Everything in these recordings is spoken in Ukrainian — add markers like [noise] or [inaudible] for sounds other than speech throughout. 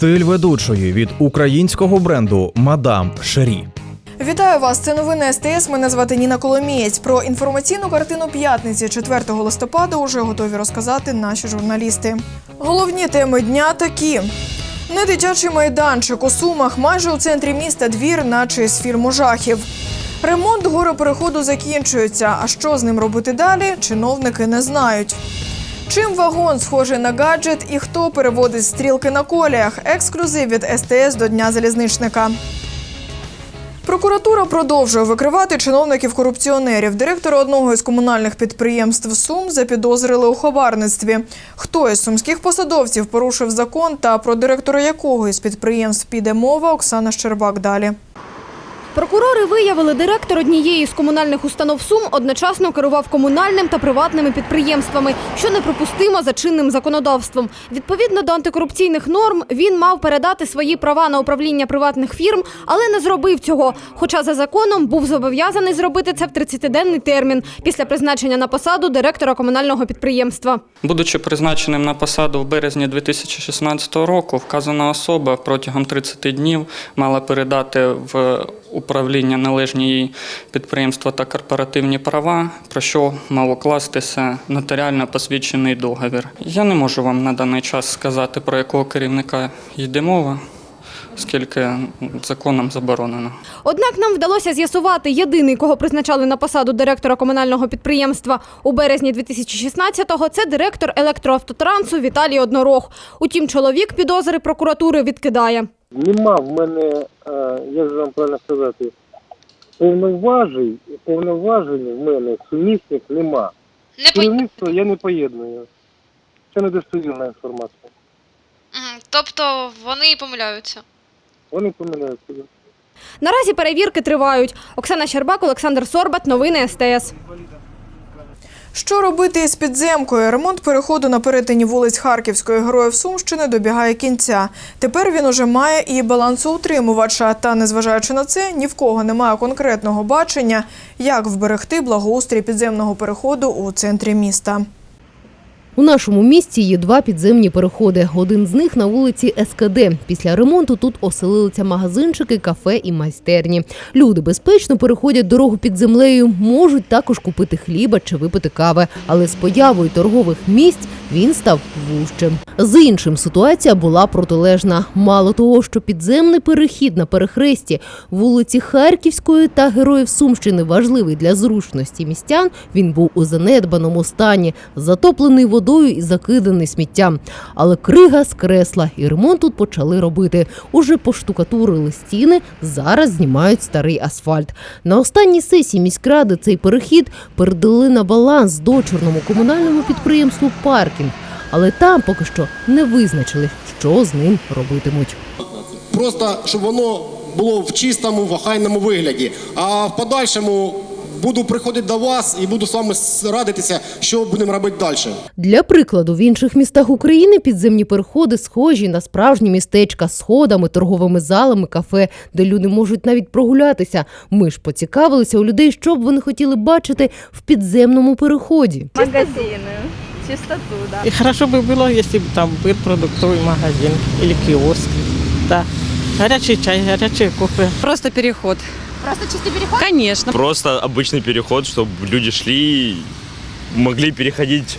Стиль ведучої від українського бренду Мадам Шері. Вітаю вас! Це новини СТС. Мене звати Ніна Коломієць. Про інформаційну картину п'ятниці 4 листопада уже готові розказати наші журналісти. Головні теми дня такі. Не дитячий майданчик у Сумах, майже у центрі міста двір, наче з фільму жахів. Ремонт горопереходу закінчується. А що з ним робити далі? Чиновники не знають. Чим вагон схожий на гаджет і хто переводить стрілки на коліях? Ексклюзив від СТС до Дня залізничника. Прокуратура продовжує викривати чиновників-корупціонерів. Директора одного із комунальних підприємств Сум запідозрили у хабарництві. Хто із сумських посадовців порушив закон та про директора якого із підприємств піде мова, Оксана Щербак далі. Прокурори виявили, директор однієї з комунальних установ Сум одночасно керував комунальним та приватними підприємствами, що неприпустимо за чинним законодавством. Відповідно до антикорупційних норм, він мав передати свої права на управління приватних фірм, але не зробив цього. Хоча за законом був зобов'язаний зробити це в 30-денний термін після призначення на посаду директора комунального підприємства. Будучи призначеним на посаду в березні 2016 року, вказана особа протягом 30 днів мала передати в управління належні їй підприємства та корпоративні права, про що мав укластися нотаріально посвідчений договір. Я не можу вам на даний час сказати, про якого керівника йде мова, оскільки законом заборонено. Однак нам вдалося з'ясувати єдиний, кого призначали на посаду директора комунального підприємства у березні 2016-го – це директор електроавтотрансу Віталій Однорог. Утім, чоловік підозри прокуратури відкидає. Нема в мене, е, як же вам правильно сказати, повноважень, повноважень в мене сумісних нема. Не по... Керівництво я не поєдную. Це недостовірна інформація. Мгм. Тобто вони помиляються. Вони помиляються. Наразі перевірки тривають. Оксана Щербак, Олександр Сорбат. Новини СТС. Що робити із підземкою? Ремонт переходу на перетині вулиць Харківської героїв Сумщини добігає кінця. Тепер він уже має і балансоутримувача. Та незважаючи на це, ні в кого немає конкретного бачення, як вберегти благоустрій підземного переходу у центрі міста. У нашому місті є два підземні переходи. Один з них на вулиці СКД. Після ремонту тут оселилися магазинчики, кафе і майстерні. Люди безпечно переходять дорогу під землею, можуть також купити хліба чи випити кави. Але з появою торгових місць він став вужчим. З іншим ситуація була протилежна. Мало того, що підземний перехід на перехресті вулиці Харківської та Героїв Сумщини важливий для зручності містян. Він був у занедбаному стані, затоплений водою і закиданий сміттям. Але крига скресла, і ремонт тут почали робити. Уже поштукатурили стіни, зараз знімають старий асфальт. На останній сесії міськради цей перехід передали на баланс дочорному комунальному підприємству Паркінг. Але там поки що не визначили, що з ним робитимуть. просто щоб воно було в чистому, в вигляді. А в подальшому буду приходити до вас і буду з вами радитися, що будемо робити далі. Для прикладу, в інших містах України підземні переходи схожі на справжні містечка з сходами, торговими залами, кафе, де люди можуть навіть прогулятися. Ми ж поцікавилися у людей, що б вони хотіли бачити в підземному переході. магазины, чистоту, да. И хорошо бы было, если бы там был продуктовый магазин или киоск. Да. Горячий чай, горячее кофе. Просто переход. Просто чистий переход? Конечно. Просто обычный переход, чтобы люди шли, могли переходить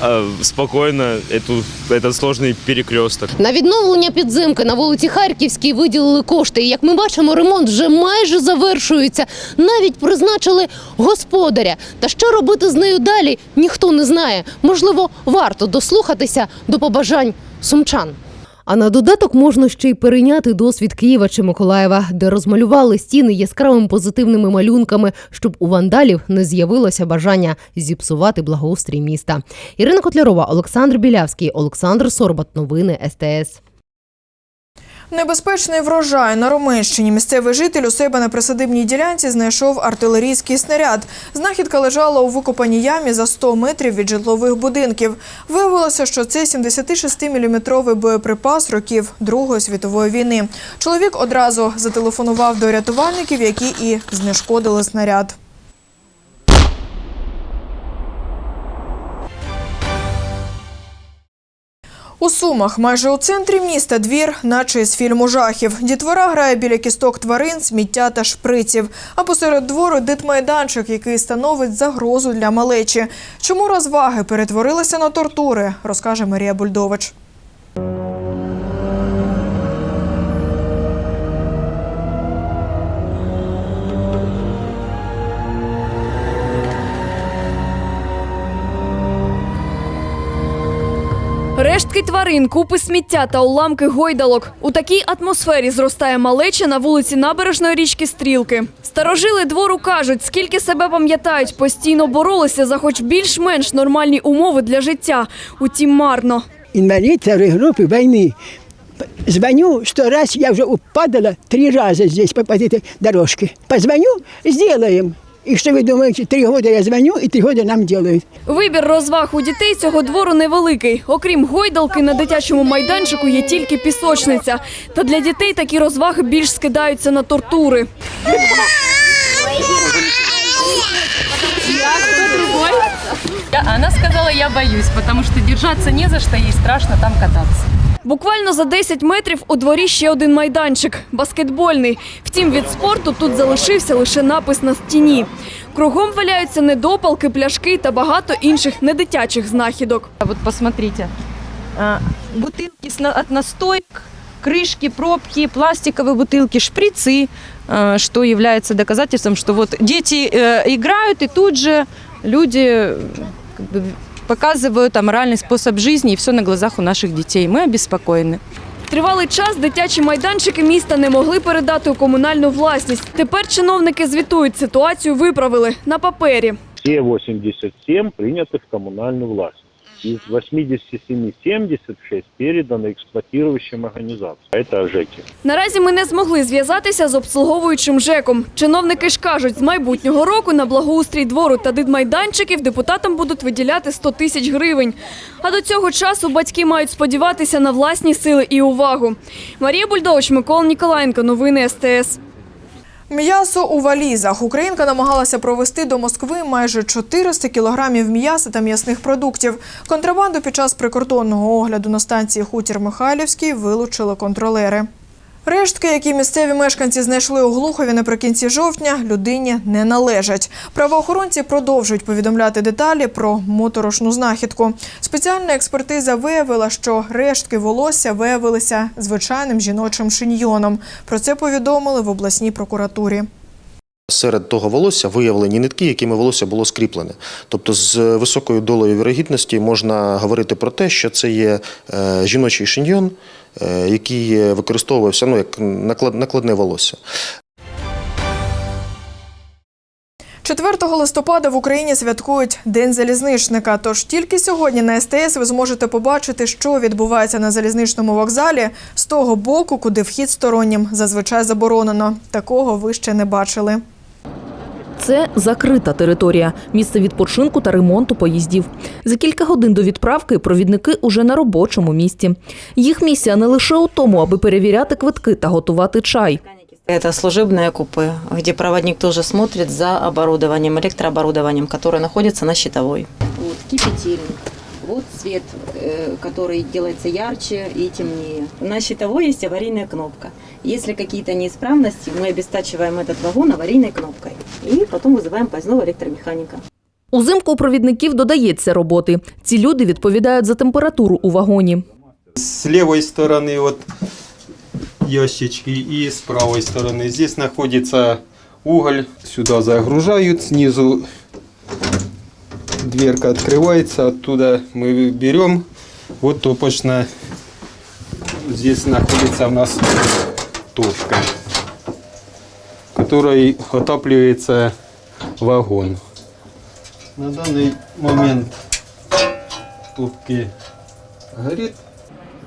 э, спокойно эту, этот сложный перекресток. На відновлення підземки на вулиці Харківській виділили кошти. І як ми бачимо, ремонт вже майже завершується. Навіть призначили господаря. Та що робити з нею далі, ніхто не знає. Можливо, варто дослухатися до побажань сумчан. А на додаток можна ще й перейняти досвід Києва чи Миколаєва, де розмалювали стіни яскравими позитивними малюнками, щоб у вандалів не з'явилося бажання зіпсувати благоустрій міста. Ірина Котлярова, Олександр Білявський, Олександр Сорбат. Новини СТС. Небезпечний врожай на Романщині. Місцевий житель у себе на присадибній ділянці знайшов артилерійський снаряд. Знахідка лежала у викопаній ямі за 100 метрів від житлових будинків. Виявилося, що це 76-мм боєприпас років Другої світової війни. Чоловік одразу зателефонував до рятувальників, які і знешкодили снаряд. У Сумах, майже у центрі міста, двір, наче з фільму жахів. Дітвора грає біля кісток тварин, сміття та шприців. А посеред двору дитмайданчик, який становить загрозу для малечі. Чому розваги перетворилися на тортури, розкаже Марія Бульдович. Рештки тварин, купи сміття та уламки гойдалок. У такій атмосфері зростає малеча на вулиці набережної річки Стрілки. Старожили двору кажуть, скільки себе пам'ятають, постійно боролися за хоч більш-менш нормальні умови для життя. Утім, марно. инвалид второй группы войны. Звоню сто раз, я уже упадала три раза здесь по, по этой дорожке. Позвоню, сделаем. И что вы думаете, три года я звоню, и три года нам делают. Вибір розваг у дітей цього двору невеликий. Окрім гойдалки, на дитячому майданчику є тільки пісочниця. Та для дітей такі розваги більш скидаються на тортури. Она сказала, я боюсь, потому что держаться не за что, ей страшно там кататься. Буквально за 10 метрів у дворі ще один майданчик баскетбольний. Втім, від спорту тут залишився лише напис на стіні. Кругом валяються недопалки, пляшки та багато інших недитячих знахідок. Вот посмотрите. А, Бутылки с на- от настоек, крышки, пробки, пластиковые бутылки, шприцы, а, что является доказательством, что вот дети э, играют, и тут же люди э, как бы, показывают аморальный способ жизни, и все на глазах у наших детей. Мы обеспокоены. Тривалий час дитячі майданчики міста не могли передати у комунальну власність. Тепер чиновники звітують, ситуацію виправили на папері. Все 87 приняты в коммунальную власть. Из 87 76 переданы эксплуатирующим организациям. Это ЖЭКи. Наразі ми не змогли зв'язатися з обслуговуючим ЖЕКом. Чиновники ж кажуть, з майбутнього року на благоустрій двору та дитмайданчиків депутатам будуть виділяти 100 тисяч гривень. А до цього часу батьки мають сподіватися на власні сили і увагу. Марія Бульдович, Микола Ніколаєнко, новини СТС. М'ясо у валізах. Українка намагалася провести до Москви майже 400 кілограмів м'яса та м'ясних продуктів. Контрабанду під час прикордонного огляду на станції Хутір Михайлівський вилучили контролери. Рештки, які місцеві мешканці знайшли у Глухові наприкінці жовтня, людині не належать. Правоохоронці продовжують повідомляти деталі про моторошну знахідку. Спеціальна експертиза виявила, що рештки волосся виявилися звичайним жіночим шиньйоном. Про це повідомили в обласній прокуратурі. Серед того волосся виявлені нитки, якими волосся було скріплене. Тобто, з високою долею вірогідності можна говорити про те, що це є е, жіночий шиньйон, е, який використовувався ну, як наклад- накладне волосся. 4 листопада в Україні святкують День залізничника. Тож тільки сьогодні на СТС ви зможете побачити, що відбувається на залізничному вокзалі з того боку, куди вхід стороннім зазвичай заборонено. Такого ви ще не бачили. Це закрита територія, місце відпочинку та ремонту поїздів. За кілька годин до відправки провідники уже на робочому місці. Їх місія не лише у тому, аби перевіряти квитки та готувати чай. Это служебные купы, где проводник тоже смотрит за оборудованием, электрооборудованием, которое находится на щитовой. Вот кипятильник. Вот цвет, э, который делается ярче и темнее. На щитовой есть аварийная кнопка. Если какие-то неисправности, мы обестачиваем этот вагон аварийной кнопкой. И потом вызываем поездного электромеханика. Узимку у провідників додається роботи. Ці люди відповідають за температуру у вагоні. С левой стороны вот ящички и с правой стороны. Здесь находится уголь. Сюда загружают, снизу дверка открывается, оттуда мы берем. Вот топочно здесь находится у нас топка, которой отапливается вагон. На данный момент топки горит.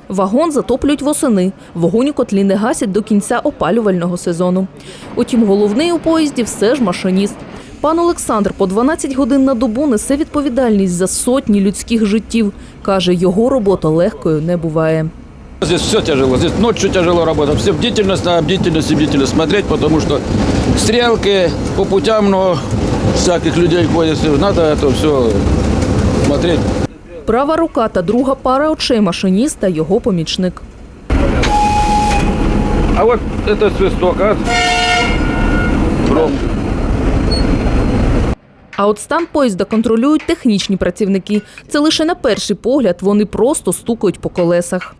Вагон затоплюють восени. Вогонь у котлі не гасять до кінця опалювального сезону. Утім, головний у поїзді все ж машиніст. Пан Олександр по 12 годин на добу несе відповідальність за сотні людських життів. Каже, його робота легкою не буває. Здесь все тяжело, здесь ночью тяжело работать. Все бдительность, на бдительность и бдительность смотреть, потому что стрелки по путям много всяких людей ходят. Надо это все смотреть. Права рука та друга пара очей машиніста його помічник. А вот это свисток, а? А от стан поїзда контролюють технічні працівники. Це лише на перший погляд вони просто стукають по колесах.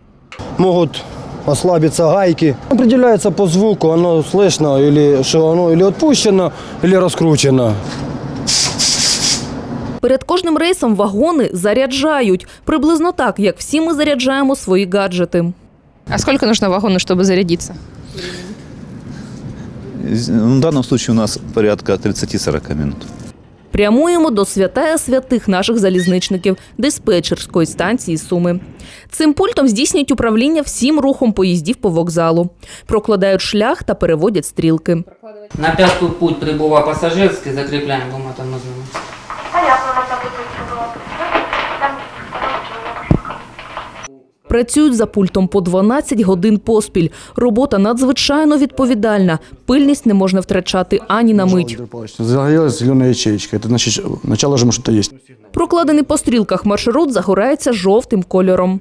могут ослабиться гайки. Определяется по звуку, оно слышно, или что оно или отпущено, или раскручено. Перед кожним рейсом вагони заряджають приблизно так, як всі ми заряджаємо свої гаджети. А сколько нужно вагону, чтобы зарядиться? В данном случае у нас порядка 30-40 минут. Прямуємо до святая святих наших залізничників диспетчерської станції Суми. Цим пультом здійснюють управління всім рухом поїздів по вокзалу, прокладають шлях та переводять стрілки. На пятый путь прибыла пассажирский, закрепляем двумя тормозными. Працюють за пультом по 12 годин поспіль. Робота надзвичайно відповідальна. Пильність не можна втрачати ані на мить. Загорелась зеленая ячейка. Это значит, начало же что-то есть. Прокладений по стрілках маршрут загорається жовтим кольором.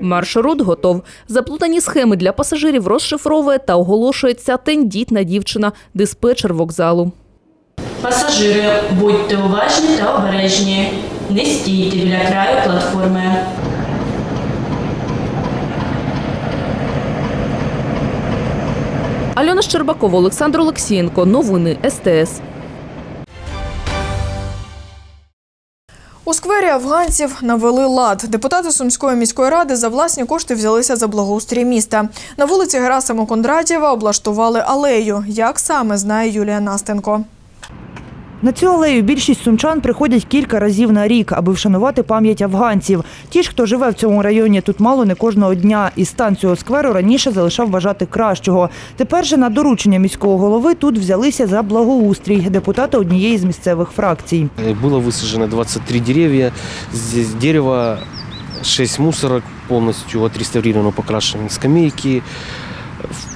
Маршрут готов. Заплутані схеми для пасажирів розшифровує та оголошує ця тендітна дівчина, диспетчер вокзалу. Пасажири, будьте уважні та обережні. Не стійте біля краю платформи. Альона Щербакова, Олександр Олексієнко. Новини СТС. У сквері афганців навели лад. Депутати Сумської міської ради за власні кошти взялися за благоустрій міста. На вулиці Герасима Кондратєва облаштували алею. Як саме знає Юлія Настенко. На цю алею більшість сумчан приходять кілька разів на рік, аби вшанувати пам'ять афганців. Ті ж, хто живе в цьому районі, тут мало не кожного дня. І стан цього скверу раніше залишав бажати кращого. Тепер же на доручення міського голови тут взялися за благоустрій депутати однієї з місцевих фракцій. Было высажено 23 деревья. Здесь дерево, 6 мусорок, полностью отреставрировано, покрашены скамейки.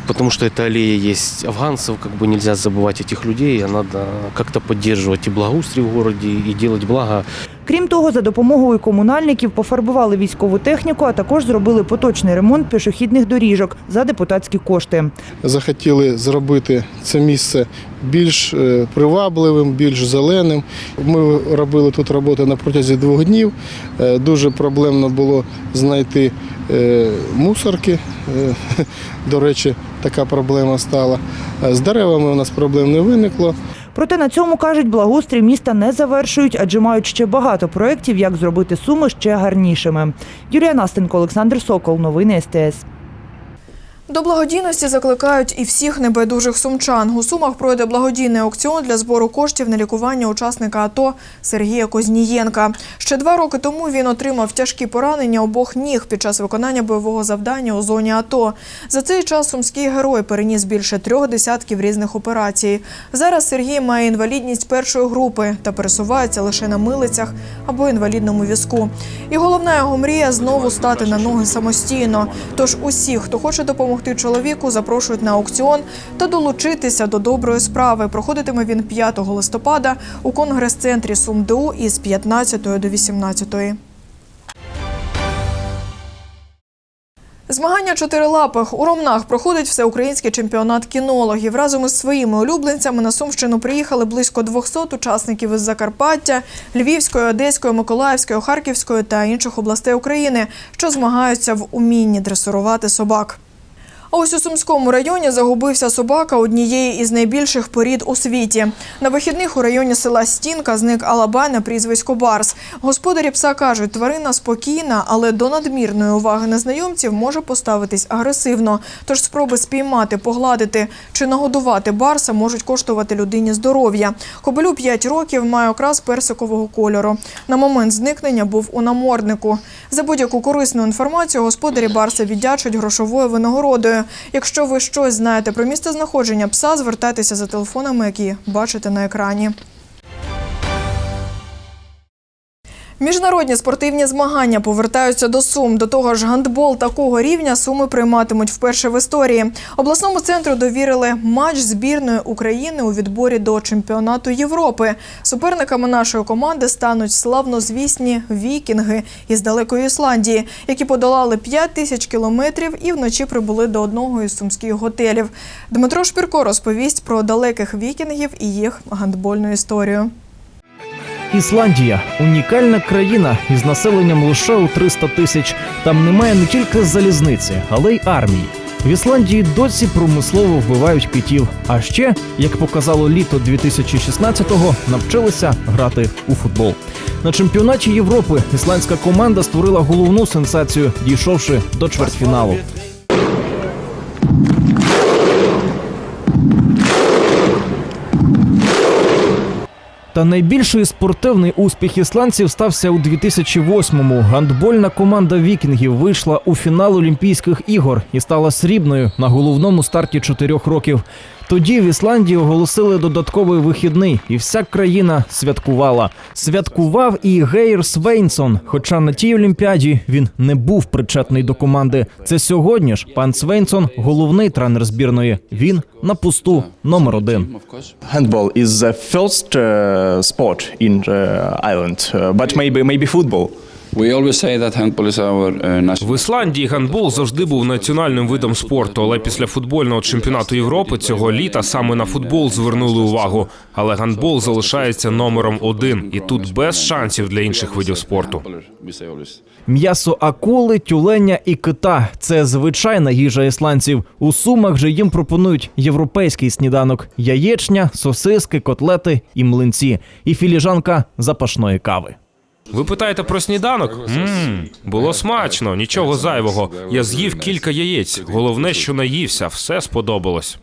Потому что эта аллея есть афганцев, как бы нельзя забывать этих людей, а надо как-то поддерживать и благоустрой в городе, и делать благо. Крім того, за допомогою комунальників пофарбували військову техніку, а також зробили поточний ремонт пішохідних доріжок за депутатські кошти. захотіли зробити це місце більш е, привабливим, більш зеленим. Ми робили тут роботу на протязі двох днів. Е, Дуже проблемно було знайти е, мусорки. [laughs] До речі, така проблема стала. З деревами у нас проблем не виникло. Проте на цьому кажуть, благоустрій міста не завершують, адже мають ще багато проєктів, як зробити суми ще гарнішими. Юлія Настенко, Олександр Сокол. Новини СТС. До благодійності закликають і всіх небайдужих сумчан. У Сумах пройде благодійний аукціон для збору коштів на лікування учасника АТО Сергія Кознієнка. Ще два роки тому він отримав тяжкі поранення обох ніг під час виконання бойового завдання у зоні АТО. За цей час сумський герой переніс більше трьох десятків різних операцій. Зараз Сергій має інвалідність першої групи та пересувається лише на милицях або інвалідному візку. І головна його мрія знову стати на ноги самостійно. Тож усіх, хто хоче допомогти чоловіку, запрошують на аукціон та долучитися до доброї справи. Проходитиме він 5 листопада у конгрес-центрі СумДУ із 15 до 18. Змагання чотирилапих у Ромнах проходить всеукраїнський чемпіонат кінологів. Разом із своїми улюбленцями на Сумщину приїхали близько 200 учасників із Закарпаття, Львівської, Одеської, Миколаївської, Харківської та інших областей України, що змагаються в умінні дресирувати собак. Ось у Сумському районі загубився собака однієї із найбільших порід у світі. На вихідних у районі села Стінка зник Алабай на прізвисько Барс. Господарі пса кажуть, тварина спокійна, але до надмірної уваги незнайомців може поставитись агресивно. Тож спроби спіймати, погладити чи нагодувати барса можуть коштувати людині здоров'я. Кобелю 5 років має окрас персикового кольору. На момент зникнення був у наморднику. За будь-яку корисну інформацію господарі барса віддячать грошовою винагородою. Якщо ви щось знаєте про місце знаходження пса, звертайтеся за телефонами, які бачите на екрані. Міжнародні спортивні змагання повертаються до Сум. До того ж, гандбол такого рівня Суми прийматимуть вперше в історії. Обласному центру довірили матч збірної України у відборі до чемпіонату Європи. Суперниками нашої команди стануть славнозвісні вікінги із далекої Ісландії, які подолали 5 тисяч кілометрів і вночі прибули до одного із сумських готелів. Дмитро Шпірко розповість про далеких вікінгів і їх гандбольну історію. Ісландія унікальна країна із населенням лише у 300 тисяч. Там немає не тільки залізниці, але й армії. В Ісландії досі промислово вбивають китів. А ще, як показало літо 2016-го, навчилися грати у футбол. На чемпіонаті Європи ісландська команда створила головну сенсацію, дійшовши до чвертьфіналу. Та найбільший спортивний успіх ісландців стався у 2008-му. Гандбольна команда вікінгів вийшла у фінал Олімпійських ігор і стала срібною на головному старті чотирьох років. Тоді в Ісландії оголосили додатковий вихідний, і вся країна святкувала. Святкував і Гейр Свейнсон. Хоча на тій олімпіаді він не був причетний до команди. Це сьогодні ж пан Свейнсон, головний тренер збірної. Він на посту номер один. Handball is the first uh, sport in the island, uh, but maybe maybe football. Uh. В Ісландії гандбол завжди був національним видом спорту, але після футбольного чемпіонату Європи цього літа саме на футбол звернули увагу. Але гандбол залишається номером один, і тут без шансів для інших видів спорту. М'ясо акули, тюленя і кита це звичайна їжа ісландців. У сумах же їм пропонують європейський сніданок: яєчня, сосиски, котлети і млинці, і філіжанка запашної кави. Ви питаєте про сніданок? Мм, було смачно, нічого зайвого. Я з'їв кілька яєць. Головне, що наївся, все сподобалось.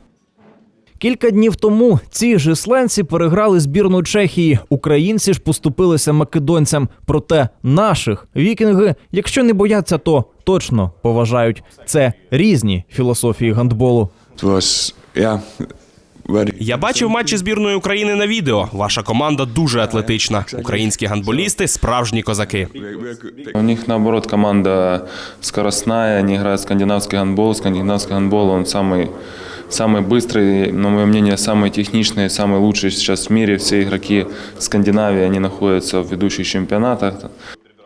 Кілька днів тому ці ж ісландці переграли збірну Чехії. Українці ж поступилися македонцям. Проте наших вікінги, якщо не бояться, то точно поважають. Це різні філософії гандболу. Я бачив матчі збірної України на відео. Ваша команда дуже атлетична. Українські гандболісти справжні козаки. У них, наоборот, команда скоростная, они играют скандинавский гандбол. Скандинавский гандбол, он самый, самый быстрый, на мое мнение, самый техничный, самый лучший сейчас в мире. Все игроки Скандинавии, они находятся в ведущих чемпионатах.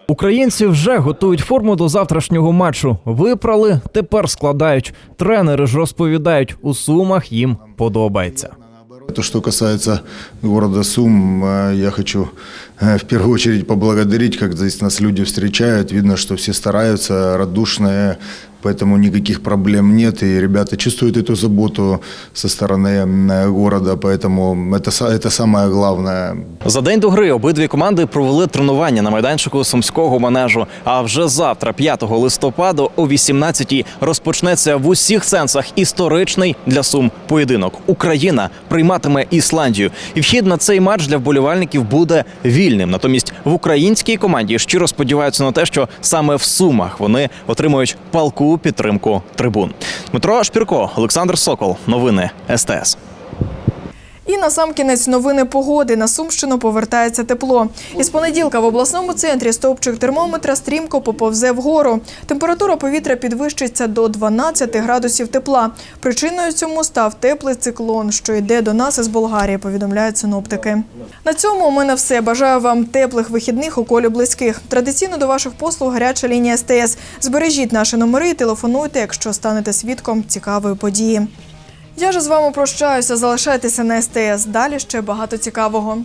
Українці вже готують форму до завтрашнього матчу. Випрали, тепер складають. Тренери ж розповідають, у сумах їм подобається. То, что касается города Сум, э, я хочу э, в первую очередь поблагодарить, как здесь нас люди встречают. Видно, что все стараются, радушные, поэтому никаких проблем нет. И ребята чувствуют эту заботу со стороны э, города, поэтому это, са- это самое главное. За день до гри обидві команди провели тренування на майданчику сумського манежу. А вже завтра, 5 листопада, о 18-й розпочнеться в усіх сенсах історичний для сум поєдинок. Україна прийматиме Ісландію, і вхід на цей матч для вболівальників буде вільним. Натомість в українській команді щиро сподіваються на те, що саме в сумах вони отримують палку підтримку трибун. Дмитро Шпірко, Олександр Сокол. Новини СТС. І на сам кінець новини погоди на Сумщину повертається тепло. Із понеділка в обласному центрі стовпчик термометра стрімко поповзе вгору. Температура повітря підвищиться до 12 градусів тепла. Причиною цьому став теплий циклон, що йде до нас із Болгарії, повідомляють синоптики. На цьому у мене все. Бажаю вам теплих вихідних у колі близьких. Традиційно до ваших послуг гаряча лінія СТС. Збережіть наші номери і телефонуйте, якщо станете свідком цікавої події. Я ж з вами прощаюся. Залишайтеся на СТС. Далі ще багато цікавого.